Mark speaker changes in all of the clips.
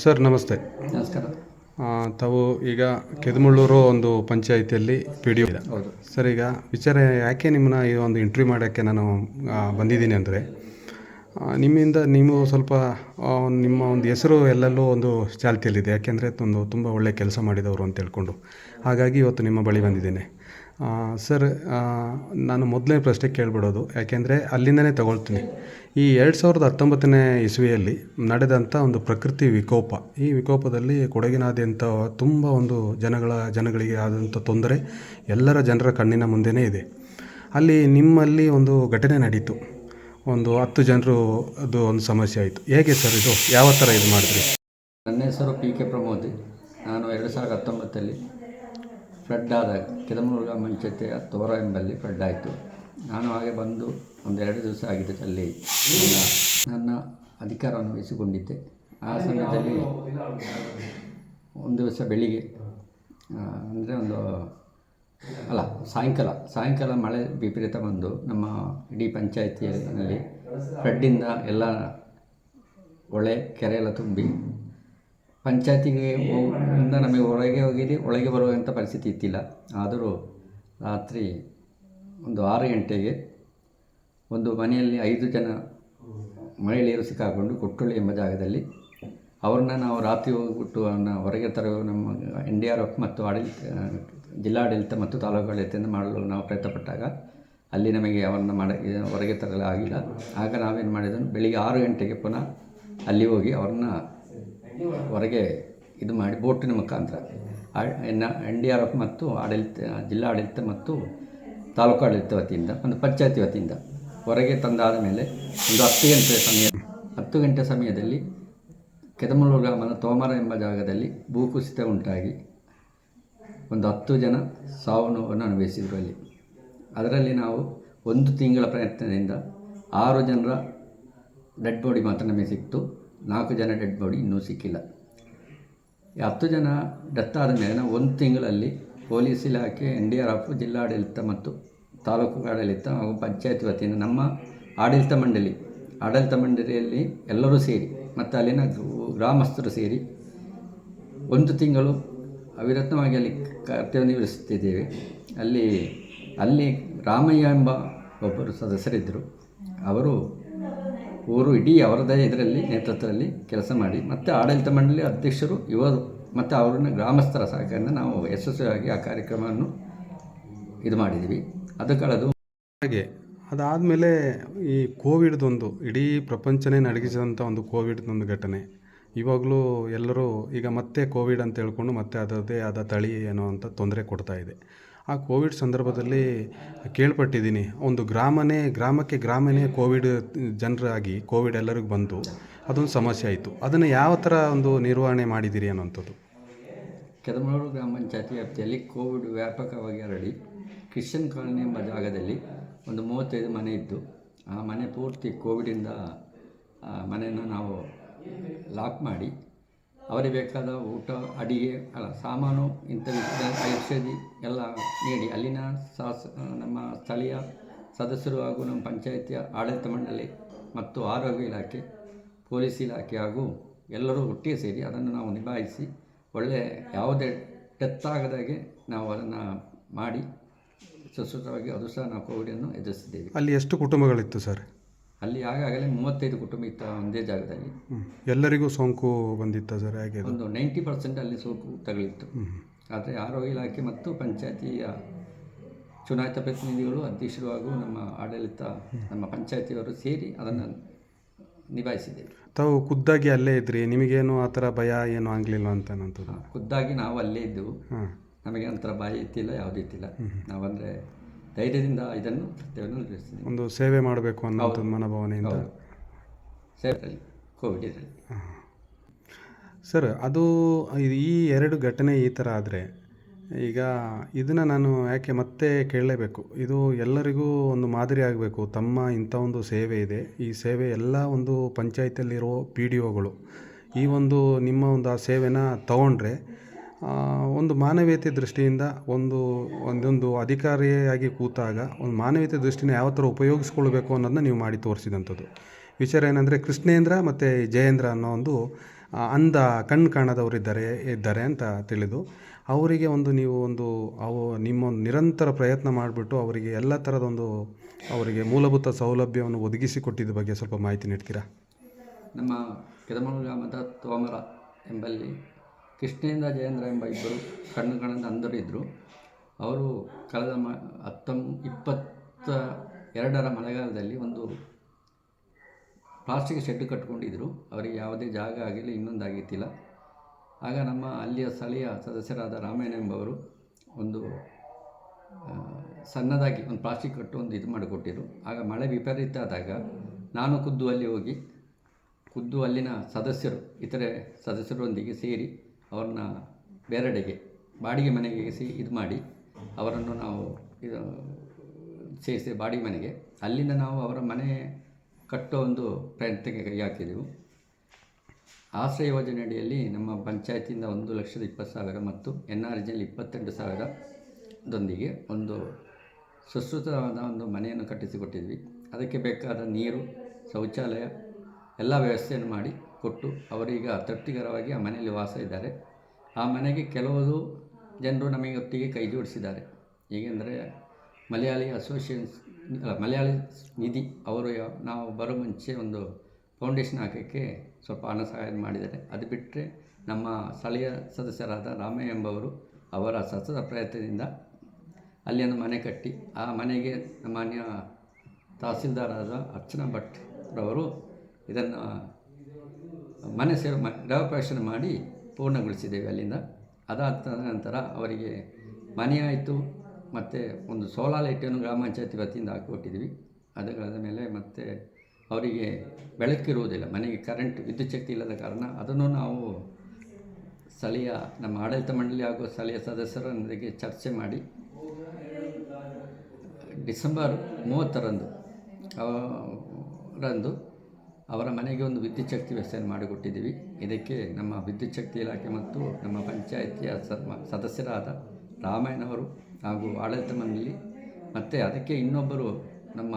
Speaker 1: Sir ನಮಸ್ತೆ.
Speaker 2: ನಮಸ್ಕಾರ.
Speaker 1: ತಾವು ಈಗ ಕೆದಮುಳ್ಳೂರು ಒಂದು ಪಂಚಾಯಿತಿಯಲ್ಲಿ ಪಿ ಡಿ ಇದೆ. ಸರ್ ಈಗ ವಿಚಾರ ಯಾಕೆ ನಿಮ್ಮನ್ನ ಈ ಒಂದು ಇಂಟರ್ವ್ಯೂ ಮಾಡೋಕ್ಕೆ ನಾನು ಬಂದಿದ್ದೀನಿ ಅಂದರೆ ನಿಮ್ಮಿಂದ ನೀವು ಸ್ವಲ್ಪ ನಿಮ್ಮ ಒಂದು ಹೆಸರು ಎಲ್ಲೆಲ್ಲೂ ಒಂದು ಚಾಲ್ತಿಯಲ್ಲಿದೆ. ಯಾಕೆಂದರೆ ಒಂದು ತುಂಬ ಒಳ್ಳೆಯ ಕೆಲಸ ಮಾಡಿದವರು ಅಂತ ಹೇಳ್ಕೊಂಡು. ಹಾಗಾಗಿ ಇವತ್ತು ನಿಮ್ಮ ಬಳಿ ಬಂದಿದ್ದೇನೆ. ಸರ್ ನಾನು ಮೊದಲನೇ ಪ್ರಶ್ನೆ ಕೇಳ್ಬಿಡೋದು. ಯಾಕೆಂದರೆ ಅಲ್ಲಿಂದನೇ ತಗೊಳ್ತೀನಿ. ಈ ಎರಡು ಸಾವಿರದ ಹತ್ತೊಂಬತ್ತನೇ ಇಸ್ವಿಯಲ್ಲಿ ನಡೆದಂಥ ಒಂದು ಪ್ರಕೃತಿ ವಿಕೋಪ. ಈ ವಿಕೋಪದಲ್ಲಿ ಕೊಡಗಿನಾದ್ಯಂತ ತುಂಬ ಒಂದು ಜನಗಳ, ಜನಗಳಿಗೆ ಆದಂಥ ತೊಂದರೆ ಎಲ್ಲರ ಜನರ ಕಣ್ಣಿನ ಮುಂದೆಯೇ ಇದೆ. ಅಲ್ಲಿ ನಿಮ್ಮಲ್ಲಿ ಒಂದು ಘಟನೆ ನಡೀತು. ಒಂದು ಹತ್ತು ಜನರು ಅದು ಒಂದು ಸಮಸ್ಯೆ ಆಯಿತು. ಹೇಗೆ ಸರ್ ಇದು? ಯಾವ ಥರ ಇದು ಮಾಡಿದ್ರಿ?
Speaker 2: ನನ್ನ ಹೆಸರು ಪಿ ಕೆ ಪ್ರಮೋದ್. ನಾನು ಎರಡು ಸಾವಿರದ ಹತ್ತೊಂಬತ್ತಲ್ಲಿ ಫ್ಲಡ್ ಆದಾಗ ಕೆದಮುರುಗ ಮಂಚತೆಯ ತೋರ ಎಂಬಲ್ಲಿ ಆಯಿತು ನಾನು ಹಾಗೆ ಬಂದು ಒಂದು ಎರಡು ದಿವಸ ಆಗಿದೆ ಅಲ್ಲಿ ನನ್ನ ಅಧಿಕಾರವನ್ನು ವಹಿಸಿಕೊಂಡಿದ್ದೆ. ಆ ಸಮಯದಲ್ಲಿ ಒಂದು ದಿವಸ ಬೆಳಿಗ್ಗೆ ಅಂದರೆ ಒಂದು, ಅಲ್ಲ, ಸಾಯಂಕಾಲ ಸಾಯಂಕಾಲ ಮಳೆ ವಿಪರೀತ ಬಂದು ನಮ್ಮ ಇಡೀ ಪಂಚಾಯಿತಿಯಲ್ಲಿ ಫ್ಲಡ್ಡಿಂದ ಎಲ್ಲ ಹೊಳೆ ಕೆರೆ ಎಲ್ಲ ತುಂಬಿ ಪಂಚಾಯತಿಗೆ ಇಂದ ನಮಗೆ ಹೊರಗೆ ಹೋಗಿದ್ದು ಒಳಗೆ ಬರುವಂಥ ಪರಿಸ್ಥಿತಿ ಇತ್ತಿಲ್ಲ. ಆದರೂ ರಾತ್ರಿ ಒಂದು ಆರು ಗಂಟೆಗೆ ಒಂದು ಮನೆಯಲ್ಲಿ ಐದು ಜನ ಮಹಿಳೆಯರು ಸಿಕ್ಕಾಕೊಂಡು ಕೊಟ್ಟಳ್ಳಿ ಎಂಬ ಜಾಗದಲ್ಲಿ ಅವ್ರನ್ನ ನಾವು ರಾತ್ರಿ ಹೋಗ್ಬಿಟ್ಟು ಅವ್ರನ್ನ ಹೊರಗೆ ತರುವ ನಮ್ಮ ಎನ್ ಡಿ ಆರ್ ಎಫ್ ಮತ್ತು ಆಡಳಿತ ಜಿಲ್ಲಾಡಳಿತ ಮತ್ತು ತಾಲೂಕು ಆಡಳಿತದಿಂದ ಮಾಡಲು ನಾವು ಪ್ರಯತ್ನಪಟ್ಟಾಗ ಅಲ್ಲಿ ನಮಗೆ ಅವರನ್ನು ಮಾಡ ಹೊರಗೆ ತರಲು ಆಗಿಲ್ಲ. ಆಗ ನಾವೇನು ಮಾಡಿದನು ಬೆಳಿಗ್ಗೆ ಆರು ಗಂಟೆಗೆ ಪುನಃ ಅಲ್ಲಿ ಹೋಗಿ ಅವ್ರನ್ನ ಹೊರಗೆ ಇದು ಮಾಡಿ ಬೋಟಿನ ಮುಖಾಂತರ. ಎನ್ ಡಿ ಆರ್ ಎಫ್ ಮತ್ತು ಆಡಳಿತ ಜಿಲ್ಲಾಡಳಿತ ಮತ್ತು ತಾಲೂಕು ಆಡಳಿತ ವತಿಯಿಂದ, ಒಂದು ಪಂಚಾಯತಿ ವತಿಯಿಂದ ಹೊರಗೆ ತಂದಾದ ಮೇಲೆ ಒಂದು ಹತ್ತು ಗಂಟೆ ಸಮಯ ಹತ್ತು ಗಂಟೆ ಸಮಯದಲ್ಲಿ ಕೆದಮಲೂರು ಗ್ರಾಮದ ತೋಮರ ಎಂಬ ಜಾಗದಲ್ಲಿ ಭೂಕುಸಿತ ಉಂಟಾಗಿ ಒಂದು ಹತ್ತು ಜನ ಸಾವು ನೋವನ್ನು ಅನುಭವಿಸಿದರು ಅಲ್ಲಿ. ಅದರಲ್ಲಿ ನಾವು ಒಂದು ತಿಂಗಳ ಪ್ರಯತ್ನದಿಂದ ಆರು ಜನರ ಡೆಡ್ ಬಾಡಿ ಮಾತ್ರ ನಮಗೆ ಸಿಕ್ತು. ನಾಲ್ಕು ಜನ ಡೆಡ್ ಬಾಡಿ ಇನ್ನೂ ಸಿಕ್ಕಿಲ್ಲ. ಹತ್ತು ಜನ ಡೆತ್ ಆದ ಮೇಲೆ ಒಂದು ತಿಂಗಳಲ್ಲಿ ಪೊಲೀಸ್ ಇಲಾಖೆ, ಎನ್ ಡಿ ಆರ್ ಎಫ್, ಜಿಲ್ಲಾಡಳಿತ ಮತ್ತು ತಾಲೂಕು ಆಡಳಿತ ಹಾಗೂ ಪಂಚಾಯತ್ ವತಿಯಿಂದ ನಮ್ಮ ಆಡಳಿತ ಮಂಡಳಿ, ಆಡಳಿತ ಮಂಡಳಿಯಲ್ಲಿ ಎಲ್ಲರೂ ಸೇರಿ ಮತ್ತು ಅಲ್ಲಿನ ಗ್ರಾಮಸ್ಥರು ಸೇರಿ ಒಂದು ತಿಂಗಳು ಅವಿರತವಾಗಿ ಅಲ್ಲಿ ಕರ್ತವ್ಯ ನಿರ್ವಹಿಸುತ್ತಿದ್ದೇವೆ. ಅಲ್ಲಿ ಅಲ್ಲಿ ರಾಮಯ್ಯ ಎಂಬ ಒಬ್ಬರು ಸದಸ್ಯರಿದ್ದರು. ಅವರು ಊರು ಇಡೀ ಅವರದೇ ಇದರಲ್ಲಿ, ನೇತೃತ್ವದಲ್ಲಿ ಕೆಲಸ ಮಾಡಿ, ಮತ್ತು ಆಡಳಿತ ಮಂಡಳಿ ಅಧ್ಯಕ್ಷರು, ಇವರು ಮತ್ತು ಅವರನ್ನ ಗ್ರಾಮಸ್ಥರ ಸಹಕಾರದಿಂದ ನಾವು ಯಶಸ್ವಿಯಾಗಿ ಆ ಕಾರ್ಯಕ್ರಮವನ್ನು ಇದು ಮಾಡಿದ್ದೀವಿ. ಅದು ಕಳೆದು
Speaker 1: ಹಾಗೆ, ಅದಾದಮೇಲೆ ಈ ಕೋವಿಡ್ದೊಂದು, ಇಡೀ ಪ್ರಪಂಚನೇ ನಡಗಿಸಿದಂಥ ಒಂದು ಕೋವಿಡ್ದೊಂದು ಘಟನೆ. ಇವಾಗಲೂ ಎಲ್ಲರೂ ಈಗ ಮತ್ತೆ ಕೋವಿಡ್ ಅಂತ ಹೇಳ್ಕೊಂಡು ಮತ್ತೆ ಅದರದ್ದೇ ಆದ ತಳಿ ಏನೋ ಅಂತ ತೊಂದರೆ ಕೊಡ್ತಾ ಇದೆ. ಆ ಕೋವಿಡ್ ಸಂದರ್ಭದಲ್ಲಿ ಕೇಳ್ಪಟ್ಟಿದ್ದೀನಿ. ಒಂದು ಗ್ರಾಮನೇ, ಗ್ರಾಮಕ್ಕೆ ಗ್ರಾಮನೇ ಕೋವಿಡ್ ಜನರಾಗಿ, ಕೋವಿಡ್ ಎಲ್ಲರಿಗೂ ಬಂತು ಅದೊಂದು ಸಮಸ್ಯೆ ಆಯಿತು. ಅದನ್ನು ಯಾವ ಥರ ಒಂದು ನಿರ್ವಹಣೆ ಮಾಡಿದ್ದೀರಿ ಅನ್ನೋಂಥದ್ದು?
Speaker 2: ಕೆದಮೂರು ಗ್ರಾಮ ಪಂಚಾಯತಿ ವ್ಯಾಪ್ತಿಯಲ್ಲಿ ಕೋವಿಡ್ ವ್ಯಾಪಕವಾಗಿ ಹರಡಿ, ಕ್ರಿಶ್ಚಿಯನ್ ಕಾಲೋನಿ ಎಂಬ ಜಾಗದಲ್ಲಿ ಒಂದು ಮೂವತ್ತೈದು ಮನೆ ಇತ್ತು ಆ ಮನೆ ಪೂರ್ತಿ ಕೋವಿಡಿಂದ ಮನೆಯನ್ನು ನಾವು ಲಾಕ್ ಮಾಡಿ ಅವರಿಗೆ ಬೇಕಾದ ಊಟ, ಅಡಿಗೆ, ಅಲ್ಲ, ಸಾಮಾನು, ಇಂಥ ಔಷಧಿ ಎಲ್ಲ ನೀಡಿ. ಅಲ್ಲಿನ ಸಾಸ್, ನಮ್ಮ ಸ್ಥಳೀಯ ಸದಸ್ಯರು ಹಾಗೂ ನಮ್ಮ ಪಂಚಾಯಿತಿಯ ಆಡಳಿತ ಮಂಡಳಿ ಮತ್ತು ಆರೋಗ್ಯ ಇಲಾಖೆ, ಪೊಲೀಸ್ ಇಲಾಖೆ ಹಾಗೂ ಎಲ್ಲರೂ ಒಟ್ಟಿಗೆ ಸೇರಿ ಅದನ್ನು ನಾವು ನಿಭಾಯಿಸಿ ಒಳ್ಳೆಯ ಯಾವುದೇ ಡೆತ್ ಆಗದಾಗೆ ನಾವು ಅದನ್ನು ಮಾಡಿ, ಸುಸೂತ್ರವಾಗಿ ಅದು ಸಹ ನಾವು ಕೋವಿಡನ್ನು ಎದುರಿಸಿದ್ದೇವೆ.
Speaker 1: ಅಲ್ಲಿ ಎಷ್ಟು ಕುಟುಂಬಗಳಿತ್ತು ಸರ್?
Speaker 2: ಅಲ್ಲಿ ಆಗಾಗಲೇ ಮೂವತ್ತೈದು ಕುಟುಂಬ ಇತ್ತ ಒಂದೇ ಜಾಗದಲ್ಲಿ.
Speaker 1: ಎಲ್ಲರಿಗೂ ಸೋಂಕು ಬಂದಿತ್ತ ಸರ್? ಹಾಗೆ
Speaker 2: ಒಂದು ನೈಂಟಿ ಪರ್ಸೆಂಟ್ ಅಲ್ಲಿ ಸೋಂಕು ತಗಲಿತ್ತು. ಆದರೆ ಆರೋಗ್ಯ ಇಲಾಖೆ ಮತ್ತು ಪಂಚಾಯತಿಯ ಚುನಾಯಿತ ಪ್ರತಿನಿಧಿಗಳು ಅಧ್ಯಕ್ಷರು ಹಾಗೂ ನಮ್ಮ ಆಡಳಿತ ನಮ್ಮ ಪಂಚಾಯತಿಯವರು ಸೇರಿ ಅದನ್ನು ನಿಭಾಯಿಸಿದ್ದೇವೆ.
Speaker 1: ತಾವು ಖುದ್ದಾಗಿ ಅಲ್ಲೇ ಇದ್ರಿ. ನಿಮಗೇನು ಆ ಥರ ಭಯ ಏನು ಆಗಲಿಲ್ಲ ಅಂತ
Speaker 2: ಖುದ್ದಾಗಿ ನಾವು ಅಲ್ಲೇ ಇದ್ದೆವು. ನಮಗೆ ಒಂಥರ ಭಯ ಇತ್ತಿಲ್ಲ ಯಾವುದೂ ಇತ್ತಿಲ್ಲ. ನಾವಂದರೆ ಧೈರ್ಯದಿಂದ ಇದನ್ನು ಕರ್ತವ್ಯವನ್ನು ನಿರ್ವಹಿಸ್ತೀನಿ
Speaker 1: ಒಂದು ಸೇವೆ ಮಾಡಬೇಕು ಅನ್ನೋ ಮನೋಭಾವನೆಯಿಂದ?
Speaker 2: ಕೋವಿಡ್ ಇದರಲ್ಲಿ.
Speaker 1: ಸರ್ ಅದು ಈ ಎರಡು ಘಟನೆ ಈ ಥರ ಆದರೆ ಈಗ ಇದನ್ನು ನಾನು ಯಾಕೆ ಮತ್ತೆ ಕೇಳಲೇಬೇಕು? ಇದು ಎಲ್ಲರಿಗೂ ಒಂದು ಮಾದರಿ ಆಗಬೇಕು. ತಮ್ಮ ಇಂಥ ಒಂದು ಸೇವೆ ಇದೆ. ಈ ಸೇವೆ ಎಲ್ಲ ಒಂದು ಪಂಚಾಯತಿಯಲ್ಲಿರೋ ಪಿ ಡಿ ಒಗಳು ಈ ಒಂದು ನಿಮ್ಮ ಒಂದು ಆ ಸೇವೆನ ತಗೊಂಡ್ರೆ ಒಂದು ಮಾನವೀಯತೆ ದೃಷ್ಟಿಯಿಂದ ಒಂದು, ಒಂದೊಂದು ಅಧಿಕಾರಿಯಾಗಿ ಕೂತಾಗ ಒಂದು ಮಾನವೀಯತೆ ದೃಷ್ಟಿನ ಯಾವ ಥರ ಉಪಯೋಗಿಸ್ಕೊಳ್ಬೇಕು ಅನ್ನೋದನ್ನ ನೀವು ಮಾಡಿ ತೋರಿಸಿದಂಥದ್ದು. ವಿಚಾರ ಏನಂದರೆ ಕೃಷ್ಣೇಂದ್ರ ಮತ್ತು ಜಯೇಂದ್ರ ಅನ್ನೋ ಒಂದು ಅಂದ ಕಣ್ಣು ಕಾಣದವರಿದ್ದಾರೆ, ಇದ್ದಾರೆ ಅಂತ ತಿಳಿದು ಅವರಿಗೆ ಒಂದು ನೀವು ಒಂದು, ಅವು ನಿಮ್ಮೊಂದು ನಿರಂತರ ಪ್ರಯತ್ನ ಮಾಡಿಬಿಟ್ಟು ಅವರಿಗೆ ಎಲ್ಲ ಥರದೊಂದು ಅವರಿಗೆ ಮೂಲಭೂತ ಸೌಲಭ್ಯವನ್ನು ಒದಗಿಸಿಕೊಟ್ಟಿದ್ದ ಬಗ್ಗೆ ಸ್ವಲ್ಪ ಮಾಹಿತಿ ನೀಡ್ತೀರಾ?
Speaker 2: ನಮ್ಮ ಕೆದಮೂರು ಗ್ರಾಮದ ತೋಮರ ಎಂಬಲ್ಲಿ ಕೃಷ್ಣೇಂದ್ರ ಜಯೇಂದ್ರ ಎಂಬ ಇಬ್ಬರು ಕಣ್ಣುಗಳನ್ನು ಅಂಧರಿದ್ದರು ಅವರು ಕಳೆದ ಮ, ಹತ್ತೊಂ, ಇಪ್ಪತ್ತ ಎರಡರ ಮಳೆಗಾಲದಲ್ಲಿ ಒಂದು ಪ್ಲಾಸ್ಟಿಕ್ ಶೆಡ್ ಕಟ್ಕೊಂಡಿದ್ದರು ಅವರಿಗೆ ಯಾವುದೇ ಜಾಗ ಆಗಿಲ್ಲ, ಇನ್ನೊಂದಾಗಿತ್ತಿಲ್ಲ. ಆಗ ನಮ್ಮ ಅಲ್ಲಿಯ ಸ್ಥಳೀಯ ಸದಸ್ಯರಾದ ರಾಮಾಯಣ ಎಂಬವರು ಒಂದು ಸಣ್ಣದಾಗಿ ಒಂದು ಪ್ಲಾಸ್ಟಿಕ್ ಕಟ್ಟು ಒಂದು ಇದು ಮಾಡಿಕೊಟ್ಟಿದ್ರು. ಆಗ ಮಳೆ ವಿಪರೀತ ಆದಾಗ ನಾನು ಖುದ್ದು ಅಲ್ಲಿ ಹೋಗಿ ಖುದ್ದು ಅಲ್ಲಿನ ಸದಸ್ಯರು, ಇತರೆ ಸದಸ್ಯರೊಂದಿಗೆ ಸೇರಿ ಅವ್ರನ್ನ ಬೇರೆಡೆಗೆ, ಬಾಡಿಗೆ ಮನೆಗೆ ಸಿ ಇದು ಮಾಡಿ, ಅವರನ್ನು ನಾವು ಇದು, ಸೇರಿಸಿ ಬಾಡಿಗೆ ಮನೆಗೆ. ಅಲ್ಲಿಂದ ನಾವು ಅವರ ಮನೆ ಕಟ್ಟೋ ಒಂದು ಪ್ರಯತ್ನಕ್ಕೆ ಕೈ ಹಾಕಿದೆವು. ಆಶ್ರಯ ಯೋಜನೆ ಅಡಿಯಲ್ಲಿ ನಮ್ಮ ಪಂಚಾಯತಿಯಿಂದ ಒಂದು ಲಕ್ಷದ ಇಪ್ಪತ್ತು ಸಾವಿರ ಮತ್ತು ಎನ್ ಆರ್ ಜಿಯಲ್ಲಿ ಇಪ್ಪತ್ತೆಂಟು ಸಾವಿರದೊಂದಿಗೆ ಒಂದು ಸುಶ್ರುತವಾದ ಒಂದು ಮನೆಯನ್ನು ಕಟ್ಟಿಸಿಕೊಟ್ಟಿದ್ವಿ. ಅದಕ್ಕೆ ಬೇಕಾದ ನೀರು, ಶೌಚಾಲಯ, ಎಲ್ಲ ವ್ಯವಸ್ಥೆಯನ್ನು ಮಾಡಿ ಕೊಟ್ಟು ಅವರೀಗ ತೃಪ್ತಿಕರವಾಗಿ ಆ ಮನೆಯಲ್ಲಿ ವಾಸ ಇದ್ದಾರೆ. ಆ ಮನೆಗೆ ಕೆಲವರು ಜನರು ನಮಗೆ ಒಟ್ಟಿಗೆ ಕೈ ಜೋಡಿಸಿದ್ದಾರೆ. ಹೇಗೆಂದರೆ ಮಲಯಾಳಿ ಅಸೋಸಿಯೇಷನ್ಸ್ ಮಲಯಾಳಿ ನಿಧಿ ಅವರು ನಾವು ಬರೋ ಮುಂಚೆ ಒಂದು ಫೌಂಡೇಶನ್ ಹಾಕೋಕ್ಕೆ ಸ್ವಲ್ಪ ಹಣ ಸಹಾಯ ಮಾಡಿದ್ದಾರೆ. ಅದು ಬಿಟ್ಟರೆ ನಮ್ಮ ಸ್ಥಳೀಯ ಸದಸ್ಯರಾದ ರಾಮಯ್ಯ ಎಂಬವರು ಅವರ ಸತತ ಪ್ರಯತ್ನದಿಂದ ಅಲ್ಲಿ ಒಂದು ಮನೆ ಕಟ್ಟಿ, ಆ ಮನೆಗೆ ಮಾನ್ಯ ತಹಸೀಲ್ದಾರಾದ ಅರ್ಚನಾ ಭಟ್ ರವರು ಇದನ್ನು ಮನೆ ಸೇವೆ ಮ ಗೃಹ ಪ್ರವೇಶ ಮಾಡಿ ಪೂರ್ಣಗೊಳಿಸಿದ್ದೇವೆ ಅಲ್ಲಿಂದ. ಅದಾದ ನಂತರ ಅವರಿಗೆ ಮನೆ ಆಯಿತು, ಮತ್ತು ಒಂದು ಸೋಲಾರ್ ಲೈಟನ್ನು ಗ್ರಾಮ ಪಂಚಾಯತಿ ವತಿಯಿಂದ ಹಾಕಿಕೊಟ್ಟಿದ್ವಿ ಅದಾದ ಮೇಲೆ ಮತ್ತು ಅವರಿಗೆ ಬೆಳಕಿರುವುದಿಲ್ಲ ಮನೆಗೆ ಕರೆಂಟ್ ವಿದ್ಯುತ್ ಶಕ್ತಿ ಇಲ್ಲದ ಕಾರಣ ಅದನ್ನು ನಾವು ಸ್ಥಳೀಯ ನಮ್ಮ ಆಡಳಿತ ಮಂಡಳಿ ಹಾಗೂ ಸ್ಥಳೀಯ ಸದಸ್ಯರೊಂದಿಗೆ ಚರ್ಚೆ ಮಾಡಿ, ಡಿಸೆಂಬರ್ ಮೂವತ್ತರಂದು ರಂದು ಅವರ ಮನೆಗೆ ಒಂದು ವಿದ್ಯುತ್ ಶಕ್ತಿ ವ್ಯವಸ್ಥೆಯನ್ನು ಮಾಡಿಕೊಟ್ಟಿದ್ದೀವಿ. ಇದಕ್ಕೆ ನಮ್ಮ ವಿದ್ಯುತ್ ಶಕ್ತಿ ಇಲಾಖೆ ಮತ್ತು ನಮ್ಮ ಪಂಚಾಯಿತಿಯ ಸದಸ್ಯರಾದ ರಾಮಾಯಣವರು ಹಾಗೂ ಆಡಳಿತ ಮಂಡಳಿ ಮತ್ತು ಅದಕ್ಕೆ ಇನ್ನೊಬ್ಬರು ನಮ್ಮ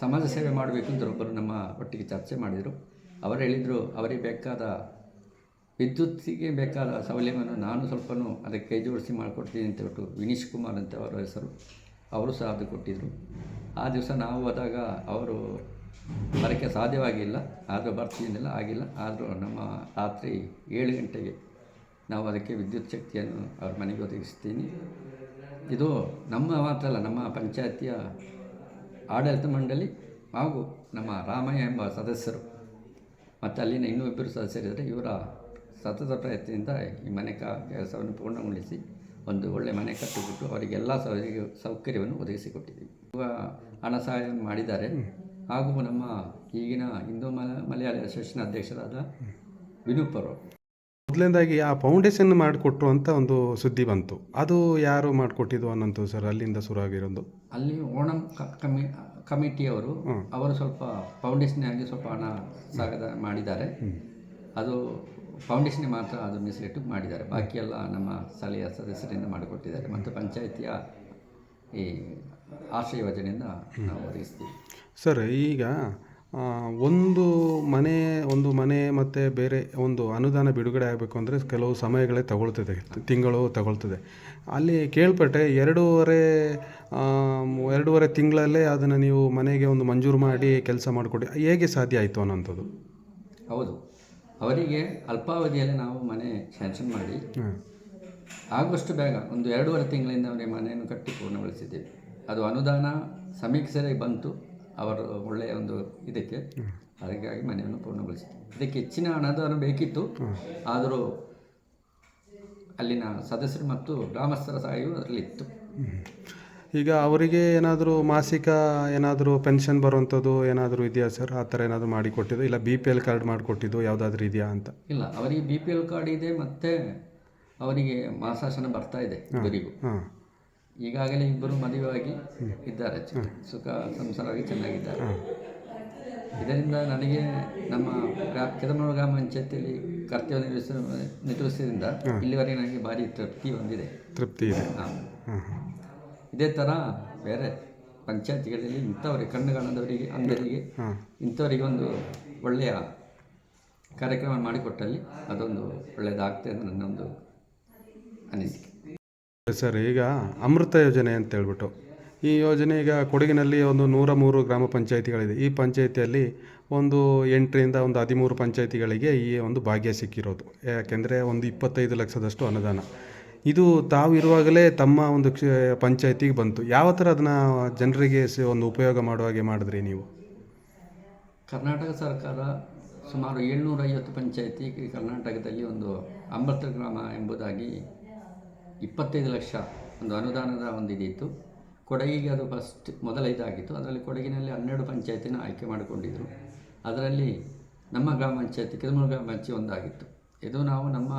Speaker 2: ಸಮಾಜ ಸೇವೆ ಮಾಡಬೇಕು ಅಂತ ಒಬ್ಬರು ನಮ್ಮ ಒಟ್ಟಿಗೆ ಚರ್ಚೆ ಮಾಡಿದರು. ಅವರು ಹೇಳಿದರು, ಅವರಿಗೆ ಬೇಕಾದ ವಿದ್ಯುತ್ತಿಗೆ ಬೇಕಾದ ಸೌಲಭ್ಯವನ್ನು ನಾನು ಸ್ವಲ್ಪನೂ ಅದಕ್ಕೆ ಕೈ ಜೋಡಿಸಿ ಮಾಡಿಕೊಡ್ತೀನಿ ಅಂತ ಹೇಳ್ಬಿಟ್ಟು ವಿನೀಶ್ ಕುಮಾರ್ ಅಂತ ಅವರ ಹೆಸರು. ಅವರು ಸಹ ಅದು ಕೊಟ್ಟಿದ್ದರು. ಆ ದಿವಸ ನಾವು ಹೋದಾಗ ಅವರು ಬರೋಕ್ಕೆ ಸಾಧ್ಯವಾಗಿಲ್ಲ, ಆದರೂ ಬರ್ತೀನಿಲ್ಲ ಆಗಿಲ್ಲ, ಆದರೂ ನಮ್ಮ ರಾತ್ರಿ ಏಳು ಗಂಟೆಗೆ ನಾವು ಅದಕ್ಕೆ ವಿದ್ಯುತ್ ಶಕ್ತಿಯನ್ನು ಅವ್ರ ಮನೆಗೆ ಒದಗಿಸ್ತೀನಿ. ಇದು ನಮ್ಮ ಮಾತ್ರ ಅಲ್ಲ, ನಮ್ಮ ಪಂಚಾಯತಿಯ ಆಡಳಿತ ಮಂಡಳಿ ಹಾಗೂ ನಮ್ಮ ರಾಮಯ್ಯ ಎಂಬ ಸದಸ್ಯರು. ಮತ್ತು ಅಲ್ಲಿನ ಇನ್ನೂ ಇಬ್ಬರು ಸದಸ್ಯರಿದ್ದರೆ ಇವರ ಸತತ ಪ್ರಯತ್ನದಿಂದ ಈ ಮನೆ ಕೆಲಸವನ್ನು ಪೂರ್ಣಗೊಳಿಸಿ ಒಂದು ಒಳ್ಳೆಯ ಮನೆ ಕಟ್ಟಿಬಿಟ್ಟು ಅವರಿಗೆಲ್ಲ ಸೌಕರ್ಯ ಸೌಕರ್ಯವನ್ನು ಒದಗಿಸಿಕೊಟ್ಟಿದ್ದೀವಿ. ಹಣ ಸಹಾಯ ಮಾಡಿದ್ದಾರೆ. ಹಾಗೂ ನಮ್ಮ ಈಗಿನ ಹಿಂದೂ ಮಲ ಮಲಯಾಳಿ ಅಸೋಸಿಯೇಷನ್ ಅಧ್ಯಕ್ಷರಾದ ವಿನೂಪ್ ಅವರು.
Speaker 1: ಮೊದಲನೇದಾಗಿ ಆ ಫೌಂಡೇಶನ್ ಮಾಡಿಕೊಟ್ರು ಅಂತ ಒಂದು ಸುದ್ದಿ ಬಂತು. ಅದು ಯಾರು ಮಾಡಿಕೊಟ್ಟಿದ್ದು ಅನ್ನಂತು ಸರ್ ಅಲ್ಲಿಂದ ಶುರು ಆಗಿರೋದು
Speaker 2: ಅಲ್ಲಿ ಓಣಂ ಕ- ಕಮಿ ಕಮಿಟಿಯವರು ಅವರು ಸ್ವಲ್ಪ ಫೌಂಡೇಶನ್ ಆಗಿ ಸ್ವಲ್ಪ ಹಣ ಸಾಗದ ಮಾಡಿದ್ದಾರೆ. ಅದು ಫೌಂಡೇಶನ್ ಮಾತ್ರ ಅದು ಮೀಸಲಿಟ್ಟು ಮಾಡಿದ್ದಾರೆ. ಬಾಕಿ ಎಲ್ಲ ನಮ್ಮ ಸ್ಥಳೀಯ ಸದಸ್ಯರಿಂದ ಮಾಡಿಕೊಟ್ಟಿದ್ದಾರೆ. ಮತ್ತು ಪಂಚಾಯಿತಿಯ ಈ ಆಶ್ರಯ ಯೋಜನೆಯಿಂದ ನಾವು ಒದಗಿಸ್ತೀವಿ.
Speaker 1: ಸರ್ ಈಗ ಒಂದು ಮನೆ ಒಂದು ಮನೆ ಮತ್ತು ಬೇರೆ ಒಂದು ಅನುದಾನ ಬಿಡುಗಡೆ ಆಗಬೇಕು ಅಂದರೆ ಕೆಲವು ಸಮಯಗಳೇ ತಗೊಳ್ತದೆ ತಿಂಗಳು ತಗೊಳ್ತದೆ. ಅಲ್ಲಿ ಕೇಳ್ಪಟ್ಟೆ ಎರಡೂವರೆ ಎರಡೂವರೆ ತಿಂಗಳಲ್ಲೇ ಅದನ್ನು ನೀವು ಮನೆಗೆ ಒಂದು ಮಂಜೂರು ಮಾಡಿ ಕೆಲಸ ಮಾಡಿಕೊಡಿ. ಹೇಗೆ ಸಾಧ್ಯ ಆಯಿತು ಅನ್ನೋಂಥದ್ದು?
Speaker 2: ಹೌದು. ಅವರಿಗೆ ಅಲ್ಪಾವಧಿಯಲ್ಲಿ ನಾವು ಮನೆ ಸ್ಯಾಂಕ್ಷನ್ ಮಾಡಿ
Speaker 1: ಹಾಂ.
Speaker 2: ಆಗುವಷ್ಟು ಬೇಗ ಒಂದು ಎರಡೂವರೆ ತಿಂಗಳಿಂದ ಅವರಿಗೆ ಮನೆಯನ್ನು ಕಟ್ಟಿ ಪೂರ್ಣಗೊಳಿಸಿದ್ದೇವೆ. ಅದು ಅನುದಾನ ಸಮೀಕ್ಷೆಗೆ ಬಂತು. ಅವರು ಒಳ್ಳೆಯ ಒಂದು ಇದಕ್ಕೆ. ಅದಕ್ಕಾಗಿ ಮನೆಯನ್ನು ಪೂರ್ಣಗೊಳಿಸಿದೆ ಇದಕ್ಕೆ ಹೆಚ್ಚಿನ ಅನುದಾನ ಬೇಕಿತ್ತು. ಆದರೂ ಅಲ್ಲಿನ ಸದಸ್ಯರು ಮತ್ತು ಗ್ರಾಮಸ್ಥರ ಸಹಾಯವು ಅದರಲ್ಲಿ ಇತ್ತು
Speaker 1: ಈಗ ಅವರಿಗೆ ಏನಾದರೂ ಮಾಸಿಕ ಏನಾದರೂ ಪೆನ್ಷನ್ ಬರುವಂಥದ್ದು ಏನಾದರೂ ಇದೆಯಾ ಸರ್? ಆ ಥರ ಏನಾದರೂ ಮಾಡಿಕೊಟ್ಟಿದ್ದು? ಇಲ್ಲ ಬಿ ಪಿ ಎಲ್ ಕಾರ್ಡ್ ಮಾಡಿಕೊಟ್ಟಿದ್ದು ಯಾವುದಾದ್ರೂ ಇದೆಯಾ ಅಂತ?
Speaker 2: ಇಲ್ಲ ಅವರಿಗೆ ಬಿ ಪಿ ಎಲ್ ಕಾರ್ಡ್ ಇದೆ ಮತ್ತು ಅವರಿಗೆ ಮಾಸಾಶನ ಬರ್ತಾ ಇದೆ ಇಬ್ಬರಿಗೂ
Speaker 1: ಹಾಂ
Speaker 2: ಈಗಾಗಲೇ ಇಬ್ಬರು ಮದುವೆಯಾಗಿ ಇದ್ದಾರೆ. ಸುಖ ಸಂಸಾರವಾಗಿ ಚೆನ್ನಾಗಿದ್ದಾರೆ. ಇದರಿಂದ ನನಗೆ ನಮ್ಮ ಗ್ರಾ ಕೆದಮೂರು ಗ್ರಾಮ ಪಂಚಾಯತಿಯಲ್ಲಿ ಕರ್ತವ್ಯ ನಿರ್ವಹಿಸ ನಿರ್ವಹಿಸಿದ್ರಿಂದ ಇಲ್ಲಿವರೆಗೆ ನನಗೆ ಭಾರಿ ತೃಪ್ತಿ ಹೊಂದಿದೆ.
Speaker 1: ತೃಪ್ತಿ ಇದೆ.
Speaker 2: ಹಾಂ. ಇದೇ ಥರ ಬೇರೆ ಪಂಚಾಯತಿಗಳಲ್ಲಿ ಇಂಥವರಿಗೆ ಕಣ್ಣು ಕಾಣದವರಿಗೆ ಅಂಧರಿಗೆ ಇಂಥವರಿಗೆ ಒಂದು ಒಳ್ಳೆಯ ಕಾರ್ಯಕ್ರಮ ಮಾಡಿಕೊಟ್ಟಲ್ಲಿ ಅದೊಂದು ಒಳ್ಳೆಯದಾಗ್ತದೆ ಅಂತ ನನ್ನೊಂದು ಅನಿಸಿಕೆ.
Speaker 1: ಸರ್, ಈಗ ಅಮೃತ ಯೋಜನೆ ಅಂತ ಹೇಳ್ಬಿಟ್ಟು. ಈ ಯೋಜನೆ ಈಗ ಕೊಡಗಿನಲ್ಲಿ ಒಂದು ನೂರ ಮೂರು ಗ್ರಾಮ ಪಂಚಾಯಿತಿಗಳಿದೆ. ಈ ಪಂಚಾಯಿತಿಯಲ್ಲಿ ಒಂದು ಎಂಟರಿಂದ ಒಂದು ಹದಿಮೂರು ಪಂಚಾಯಿತಿಗಳಿಗೆ ಈ ಒಂದು ಭಾಗ್ಯ ಸಿಕ್ಕಿರೋದು. ಯಾಕೆಂದರೆ ಒಂದು ಇಪ್ಪತ್ತೈದು ಲಕ್ಷದಷ್ಟು ಅನುದಾನ. ಇದು ತಾವು ಇರುವಾಗಲೇ ತಮ್ಮ ಒಂದು ಕ್ಷ, ಪಂಚಾಯಿತಿಗೆ ಬಂತು. ಯಾವ ಥರ ಅದನ್ನು ಜನರಿಗೆ ಒಂದು ಉಪಯೋಗ ಮಾಡುವ ಹಾಗೆ ಮಾಡಿದ್ರಿ ನೀವು?
Speaker 2: ಕರ್ನಾಟಕ ಸರ್ಕಾರ ಸುಮಾರು ಏಳ್ನೂರೈವತ್ತು ಪಂಚಾಯತಿ ಕರ್ನಾಟಕದಲ್ಲಿ ಒಂದು ಅಮೃತ ಗ್ರಾಮ ಎಂಬುದಾಗಿ ಇಪ್ಪತ್ತೈದು ಲಕ್ಷ ಒಂದು ಅನುದಾನದ ಒಂದು ಇದಿತ್ತು ಕೊಡಗಿಗೆ ಅದು ಫಸ್ಟ್ ಮೊದಲ ಇದಾಗಿತ್ತು. ಅದರಲ್ಲಿ ಕೊಡಗಿನಲ್ಲಿ ಹನ್ನೆರಡು ಪಂಚಾಯತಿನ ಆಯ್ಕೆ ಮಾಡಿಕೊಂಡಿದ್ದರು ಅದರಲ್ಲಿ ನಮ್ಮ ಗ್ರಾಮ ಪಂಚಾಯತಿ ಕಿರುಮೂರು ಗ್ರಾಮ ಪಂಚಾಯತಿ ಒಂದಾಗಿತ್ತು. ಇದು ನಾವು ನಮ್ಮ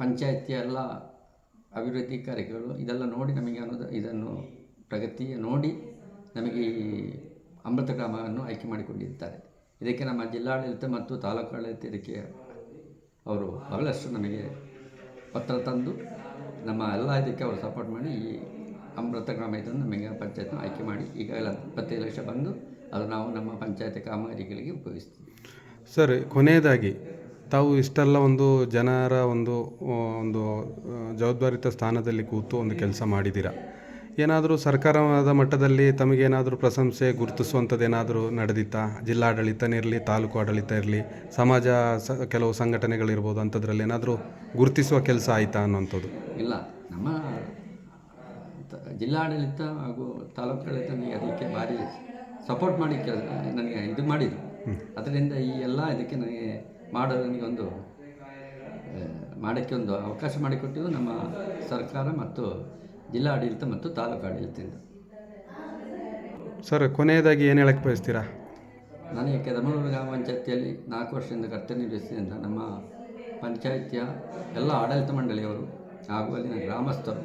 Speaker 2: ಪಂಚಾಯತಿಯ ಎಲ್ಲ ಅಭಿವೃದ್ಧಿ ಕಾರ್ಯಗಳು ಇದೆಲ್ಲ ನೋಡಿ ನಮಗೆ ಅನುದ, ಇದನ್ನು ಪ್ರಗತಿಯ ನೋಡಿ ನಮಗೆ ಈ ಅಮೃತ ಗ್ರಾಮವನ್ನು ಆಯ್ಕೆ ಮಾಡಿಕೊಂಡಿರ್ತಾರೆ ಇದಕ್ಕೆ ನಮ್ಮ ಜಿಲ್ಲಾಡಳಿತ ಮತ್ತು ತಾಲೂಕು ಆಡಳಿತ ಇದಕ್ಕೆ ಅವರು ಬಹಳಷ್ಟು ನಮಗೆ ಪತ್ರ ತಂದು ನಮ್ಮ ಎಲ್ಲ ಇದಕ್ಕೆ ಅವರು ಸಪೋರ್ಟ್ ಮಾಡಿ ಈ ಅಮೃತ ಗ್ರಾಮ ಇದನ್ನು ನಮಗೆ ಪಂಚಾಯತ್ನ ಆಯ್ಕೆ ಮಾಡಿ ಈಗ ಎಲ್ಲ ಇಪ್ಪತ್ತೈದು ಲಕ್ಷ ಬಂದು ಅದು ನಾವು ನಮ್ಮ ಪಂಚಾಯತ್ ಕಾಮಗಾರಿಗಳಿಗೆ ಉಪಯೋಗಿಸ್ತೀವಿ.
Speaker 1: ಸರ್, ಕೊನೆಯದಾಗಿ, ತಾವು ಇಷ್ಟೆಲ್ಲ ಒಂದು ಜನರ ಒಂದು ಒಂದು ಜವಾಬ್ದಾರಿತ ಸ್ಥಾನದಲ್ಲಿ ಕೂತು ಒಂದು ಕೆಲಸ ಮಾಡಿದ್ದೀರಾ? ಏನಾದರೂ ಸರ್ಕಾರದ ಮಟ್ಟದಲ್ಲಿ ತಮಗೇನಾದರೂ ಪ್ರಶಂಸೆ ಗುರುತಿಸುವಂಥದ್ದು ಏನಾದರೂ ನಡೆದಿತ್ತಾ? ಜಿಲ್ಲಾಡಳಿತನೇ ಇರಲಿ ತಾಲೂಕು ಆಡಳಿತ ಇರಲಿ ಸಮಾಜ ಸ ಕೆಲವು ಸಂಘಟನೆಗಳಿರ್ಬೋದು ಅಂಥದ್ರಲ್ಲಿ ಏನಾದರೂ ಗುರುತಿಸುವ ಕೆಲಸ ಆಯಿತಾ ಅನ್ನೋಂಥದ್ದು
Speaker 2: ಇಲ್ಲ. ನಮ್ಮ ಜಿಲ್ಲಾಡಳಿತ ಹಾಗೂ ತಾಲೂಕು ಆಡಳಿತ ಅದಕ್ಕೆ ಭಾರಿ ಸಪೋರ್ಟ್ ಮಾಡಿ ಕೆಲಸ ನನಗೆ ಇದು ಮಾಡಿದ್ರು. ಅದರಿಂದ ಈ ಎಲ್ಲ ಇದಕ್ಕೆ ನನಗೆ ಮಾಡಲು ನನಗೆ ಒಂದು ಮಾಡೋಕ್ಕೆ ಒಂದು ಅವಕಾಶ ಮಾಡಿಕೊಟ್ಟಿದ್ದು ನಮ್ಮ ಸರ್ಕಾರ ಮತ್ತು ಜಿಲ್ಲಾಡಳಿತ ಮತ್ತು ತಾಲೂಕು ಆಡಳಿತದಿಂದ.
Speaker 1: ಸರ್ ಕೊನೆಯದಾಗಿ ಏನು ಹೇಳಕ್ಕೆ ಬಯಸ್ತೀರಾ?
Speaker 2: ನನಗೆ ಕೆದಮೂರು ಗ್ರಾಮ ಪಂಚಾಯತಿಯಲ್ಲಿ ನಾಲ್ಕು ವರ್ಷದಿಂದ ಕರ್ತವ್ಯ ನಿರ್ವಹಿಸಿದ್ದರಿಂದ ನಮ್ಮ ಪಂಚಾಯಿತಿಯ ಎಲ್ಲ ಆಡಳಿತ ಮಂಡಳಿಯವರು ಹಾಗೂ ಅಲ್ಲಿನ ಗ್ರಾಮಸ್ಥರು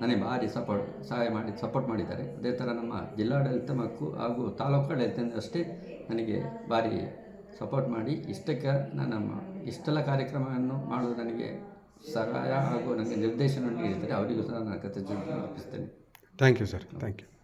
Speaker 2: ನನಗೆ ಭಾರಿ ಸಪೋರ್ಟ್ ಸಹಾಯ ಮಾಡಿ ಸಪೋರ್ಟ್ ಮಾಡಿದ್ದಾರೆ. ಅದೇ ಥರ ನಮ್ಮ ಜಿಲ್ಲಾಡಳಿತ ಮಕ್ಕಳು ಹಾಗೂ ತಾಲೂಕು ಆಡಳಿತದಿಂದ ಅಷ್ಟೇ ನನಗೆ ಭಾರಿ ಸಪೋರ್ಟ್ ಮಾಡಿ ಇಷ್ಟಕ್ಕೆ ನಾನು ನಮ್ಮ ಇಷ್ಟೆಲ್ಲ ಕಾರ್ಯಕ್ರಮವನ್ನು ಮಾಡಲು ನನಗೆ ಸಹಾಯ ಹಾಗೂ ನನಗೆ ನಿರ್ದೇಶನ ನೀಡಿದರೆ ಅವರಿಗೂ ಸಹ ನಾನು ಕೃತಜ್ಞತೆ ಅರ್ಪಿಸ್ತೇನೆ.
Speaker 1: Thank you sir thank you